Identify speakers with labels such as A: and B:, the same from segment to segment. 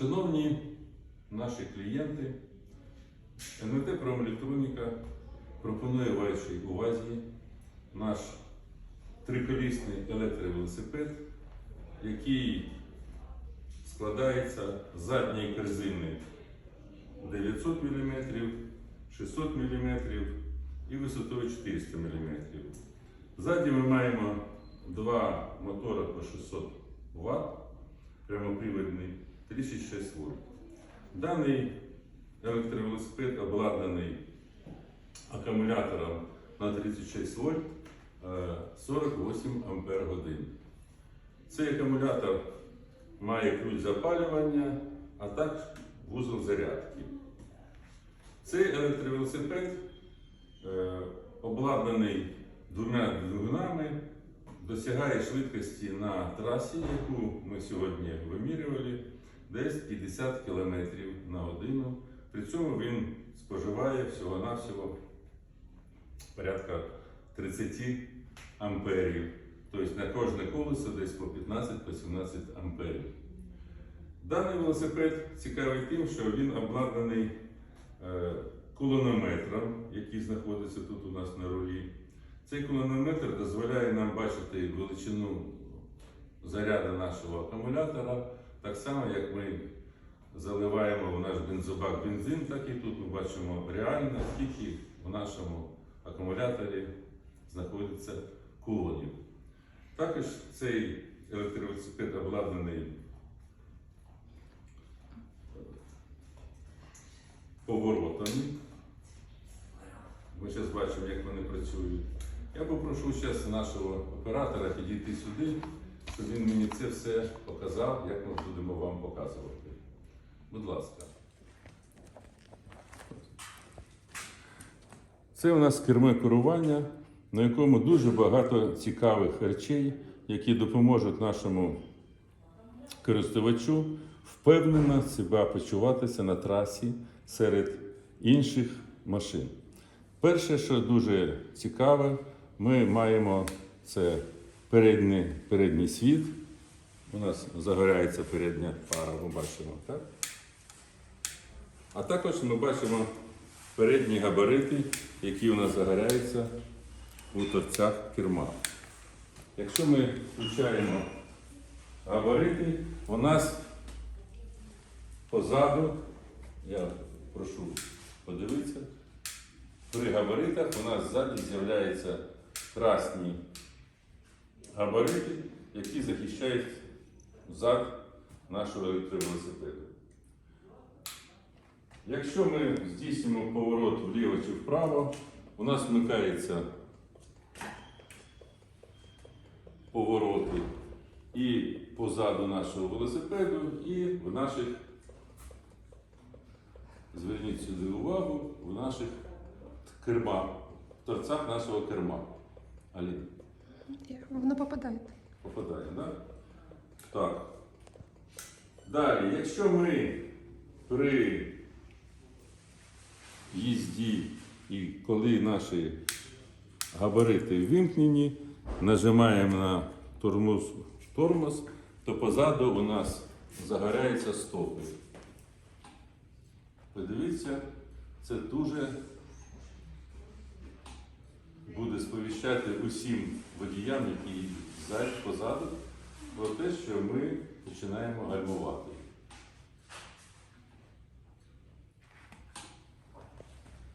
A: Шановні наші клієнти, НВТ Промелектроніка пропонує вашій увазі наш триколісний електровелосипед, який складається з задньої корзини 900 мм, 600 мм і висотою 400 мм. Ззаді ми маємо два мотора по 600 Вт, прямоприводний, 36 вольт. Даний електровелосипед обладнаний акумулятором на 36 вольт е, 48 ампер годин. Цей акумулятор має ключ запалювання, а також вузол зарядки. Цей електровелосипед е, обладнаний двома двигунами, досягає швидкості на трасі, яку ми сьогодні вимірювали, десь 50 км на годину. При цьому він споживає всього-навсього порядка 30 амперів. Тобто на кожне колесо десь по 15-17 амперів. Даний велосипед цікавий тим, що він обладнаний е, кулонометром, який знаходиться тут у нас на рулі. Цей кулонометр дозволяє нам бачити величину заряду нашого акумулятора, так само, як ми заливаємо в наш бензобак бензин, так і тут ми бачимо реально, скільки в нашому акумуляторі знаходиться кулонів. Також цей електровелосипед обладнаний поворотами. Ми зараз бачимо, як вони працюють. Я попрошу зараз нашого оператора підійти сюди, щоб він мені це все показав, як ми будемо вам показувати. Будь ласка. Це у нас керме керування, на якому дуже багато цікавих речей, які допоможуть нашому користувачу впевнено себе почуватися на трасі серед інших машин. Перше, що дуже цікаве, ми маємо це передній, передній світ. У нас загорається передня пара, ми бачимо, так? А також ми бачимо передні габарити, які у нас загоряються у торцях керма. Якщо ми включаємо габарити, у нас позаду, я прошу подивитися, при габаритах у нас ззаді з'являються красні габарити, які захищають зад нашого електровелосипеду. Якщо ми здійснюємо поворот вліво чи вправо, у нас вмикаються повороти і позаду нашого велосипеду, і в наших, зверніть сюди увагу, в наших кермах, в торцях нашого керма. Аліна,
B: Воно попадає.
A: попадає, так? Да? Так. Далі, якщо ми при їзді і коли наші габарити вимкнені, нажимаємо на тормоз, тормоз, то позаду у нас загоряються стопи. Подивіться, це дуже буде сповіщати усім водіям, які ззаді, позаду, про те, що ми починаємо гальмувати.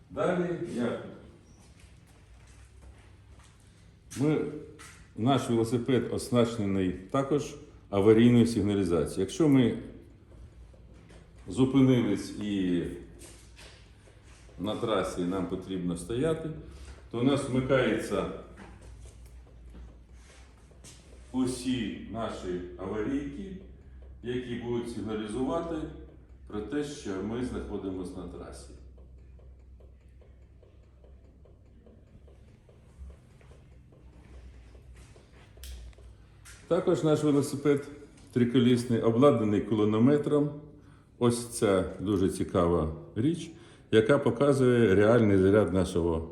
A: Далі як? Ми, наш велосипед оснащений також аварійною сигналізацією. Якщо ми зупинились і на трасі нам потрібно стояти, то у нас вмикаються усі наші аварійки, які будуть сигналізувати про те, що ми знаходимося на трасі. Також наш велосипед триколісний обладнаний кулонометром. Ось ця дуже цікава річ, яка показує реальний заряд нашого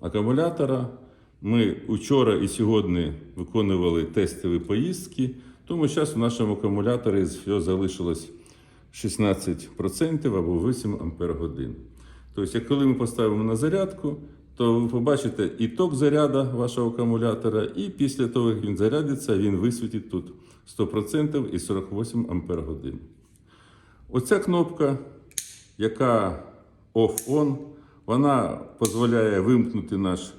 A: акумулятора. Ми вчора і сьогодні виконували тестові поїздки, тому зараз у нашому акумуляторі залишилось 16% або 8 Ампер. Тобто, коли ми поставимо на зарядку, то ви побачите і ток заряду вашого акумулятора, і після того, як він зарядиться, він висвітить тут 100% і 48 Ампер. Оця кнопка, яка off-on, вона дозволяє вимкнути наш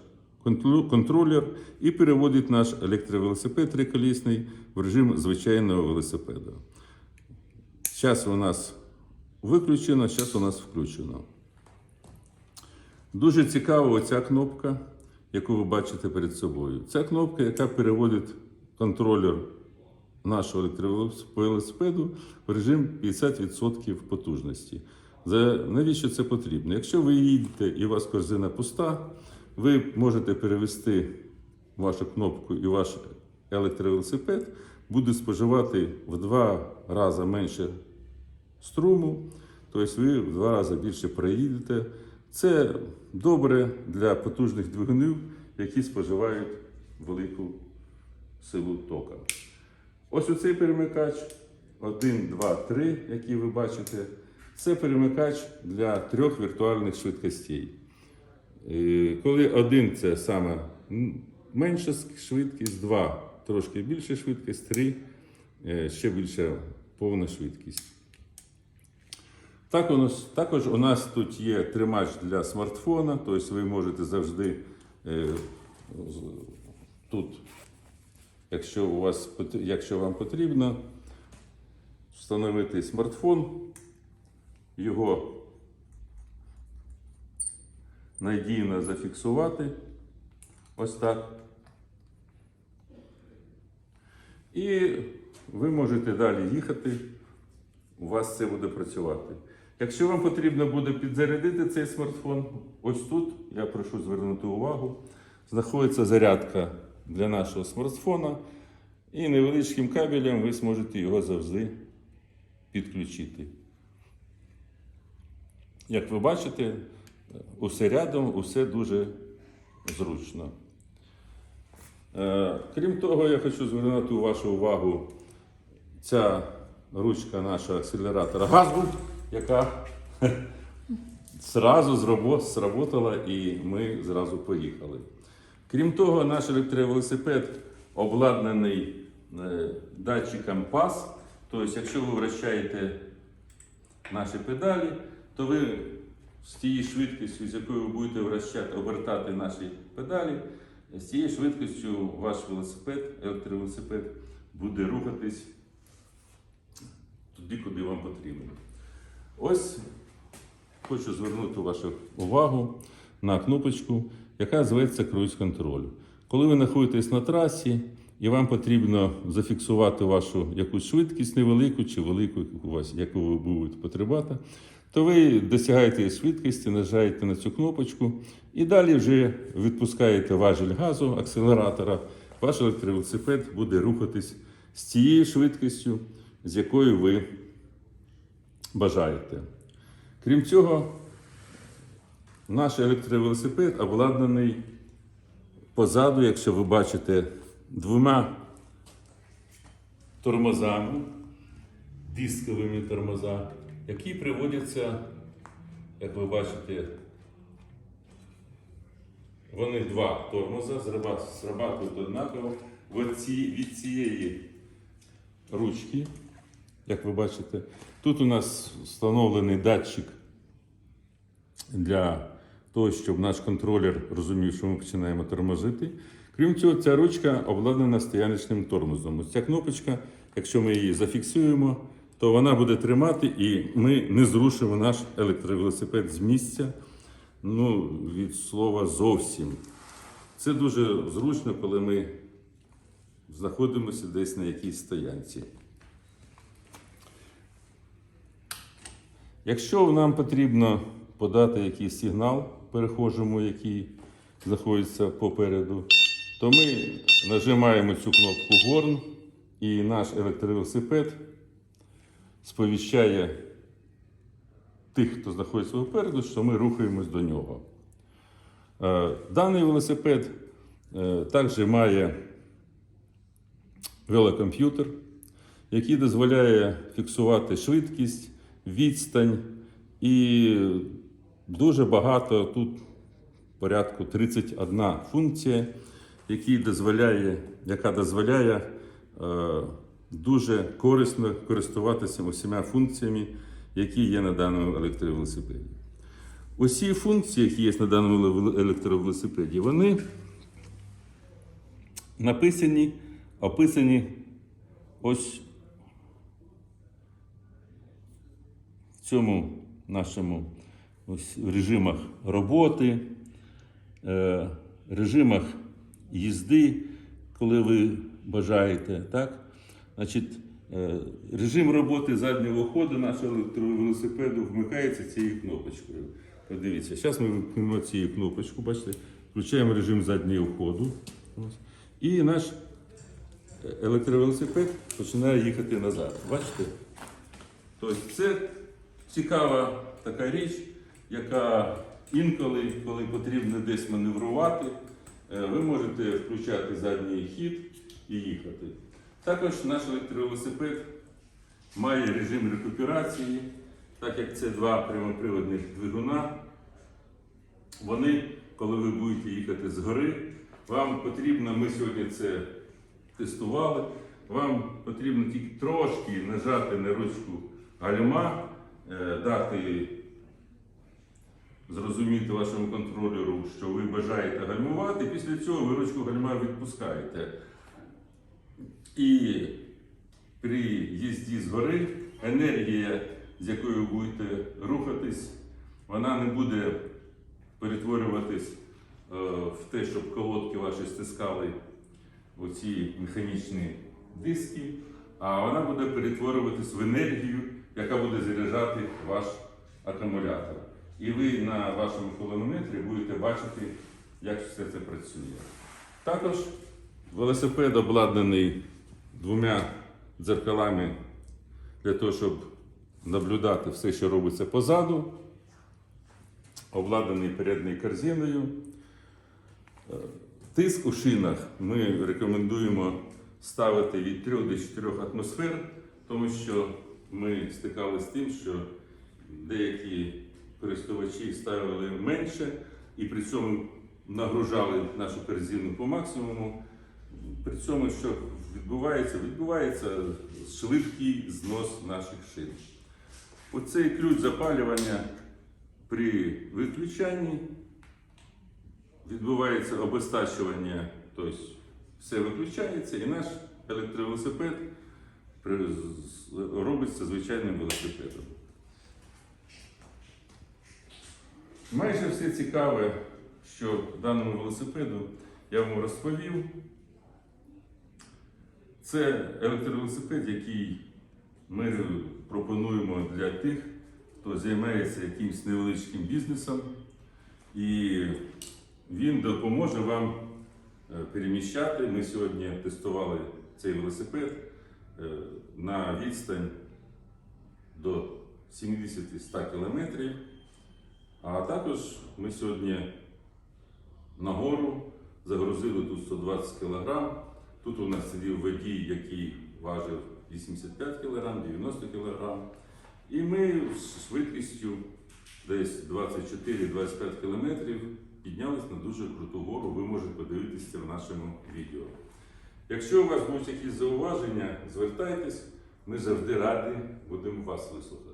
A: контролер і переводить наш електровелосипед триколісний в режим звичайного велосипеда. Зараз у нас виключено, зараз у нас включено. Дуже цікава оця кнопка, яку ви бачите перед собою. Ця кнопка, яка переводить контролер нашого електровелосипеду в режим 50% потужності. Навіщо це потрібно? Якщо ви їдете і у вас корзина пуста, ви можете перевести вашу кнопку і ваш електровелосипед буде споживати в два рази менше струму, тобто ви в два рази більше проїдете. Це добре для потужних двигунів, які споживають велику силу тока. Ось оцей перемикач 1, 2, 3, який ви бачите, це перемикач для трьох віртуальних швидкостей. Е, Коли один це саме менша швидкість, два трошки більша швидкість, три е, ще більша повна швидкість. Також у нас тут є тримач для смартфона, тобто ви можете завжди е, тут, якщо, у вас, якщо вам потрібно, встановити смартфон, його надійно зафіксувати. Ось так. І ви можете далі їхати. У вас це буде працювати. Якщо вам потрібно буде підзарядити цей смартфон, ось тут, я прошу звернути увагу, знаходиться зарядка для нашого смартфона, і невеличким кабелем ви зможете його завжди підключити. Як ви бачите, усе рядом, усе дуже зручно. Е, Крім того, я хочу звернути вашу увагу ця ручка нашого акселератора газу, яка зразу сработала і ми зразу поїхали. Крім того, наш електровелосипед обладнаний е, датчиком PAS. Тобто, якщо ви вращаєте наші педалі, то ви з тією швидкістю, з якою ви будете вращати, обертати наші педалі, з тією швидкістю ваш велосипед, електровелосипед буде рухатись туди, куди вам потрібно. Ось хочу звернути вашу увагу на кнопочку, яка зветься круїз контроль. Коли ви знаходитесь на трасі і вам потрібно зафіксувати вашу якусь швидкість невелику чи велику, яку ви будете потребувати, то ви досягаєте швидкості, нажаєте на цю кнопочку і далі вже відпускаєте важіль газу, акселератора. Ваш електровелосипед буде рухатись з тією швидкістю, з якою ви бажаєте. Крім цього, наш електровелосипед обладнаний позаду, якщо ви бачите, двома тормозами, дисковими тормозами, які приводяться, як ви бачите, вони два тормоза зраба- зрабатують однаково від цієї ручки, як ви бачите, тут у нас встановлений датчик для того, щоб наш контролер розумів, що ми починаємо тормозити. Крім цього, ця ручка обладнана стояночним тормозом. Ось ця кнопочка, якщо ми її зафіксуємо, то вона буде тримати і ми не зрушимо наш електровелосипед з місця. Ну, від слова зовсім. Це дуже зручно, коли ми знаходимося десь на якійсь стоянці. Якщо нам потрібно подати якийсь сигнал перехожому, який знаходиться попереду, то ми нажимаємо цю кнопку Горн і наш електровелосипед сповіщає тих, хто знаходиться попереду, що ми рухаємось до нього. Е, Даний велосипед е, також має велокомп'ютер, який дозволяє фіксувати швидкість відстань і дуже багато тут порядку 31 функція, які дозволяє, яка дозволяє е, дуже корисно користуватися усіма функціями, які є на даному електровелосипеді. Усі функції, які є на даному електровелосипеді, вони написані, описані ось в цьому нашому ось режимах роботи, е, режимах їзди, коли ви бажаєте. Так? Значить, е, режим роботи заднього ходу нашого електровелосипеду вмикається цією кнопочкою. Подивіться, зараз ми вимкнемо цією кнопочку, бачите, включаємо режим заднього ходу. І наш електровелосипед починає їхати назад. Бачите? Тобто це цікава така річ, яка інколи, коли потрібно десь маневрувати, е, ви можете включати задній хід і їхати. Також наш електровелосипед має режим рекуперації, так як це два прямоприводних двигуна. Вони, коли ви будете їхати згори, вам потрібно, ми сьогодні це тестували, вам потрібно тільки трошки нажати на ручку гальма, е, дати зрозуміти вашому контролеру, що ви бажаєте гальмувати, після цього ви ручку гальма відпускаєте. І при їзді згори енергія, з якою будете рухатись, вона не буде перетворюватись е, в те, щоб колодки ваші стискали оці механічні диски, а вона буде перетворюватись в енергію, яка буде заряджати ваш акумулятор. І ви на вашому кілометрі будете бачити, як все це працює. Також велосипед обладнаний двома дзеркалами для того, щоб наблюдати все, що робиться позаду, обладнаний передньою корзиною. Е, Тиск у шинах ми рекомендуємо ставити від 3 до 4 атмосфер, тому що ми стикалися з тим, що деякі користувачі ставили менше і при цьому нагружали нашу корзину по максимуму. При цьому, що відбувається, відбувається швидкий знос наших шин. Оцей ключ запалювання при виключанні відбувається обестачування, тобто все виключається, і наш електровелосипед робиться звичайним велосипедом. Майже все цікаве, що даному велосипеду я вам розповів. Це електровелосипед, який ми пропонуємо для тих, хто займається якимось невеличким бізнесом, і він допоможе вам е, переміщати. Ми сьогодні тестували цей велосипед е, на відстань до 70-100 кілометрів. А також ми сьогодні на гору загрузили тут 120 кг. Тут у нас сидів водій, який важив 85 кг, 90 кг. І ми з швидкістю десь 24-25 км піднялись на дуже круту гору. Ви можете подивитися в нашому відео. Якщо у вас будуть якісь зауваження, звертайтесь, ми завжди раді будемо вас вислухати.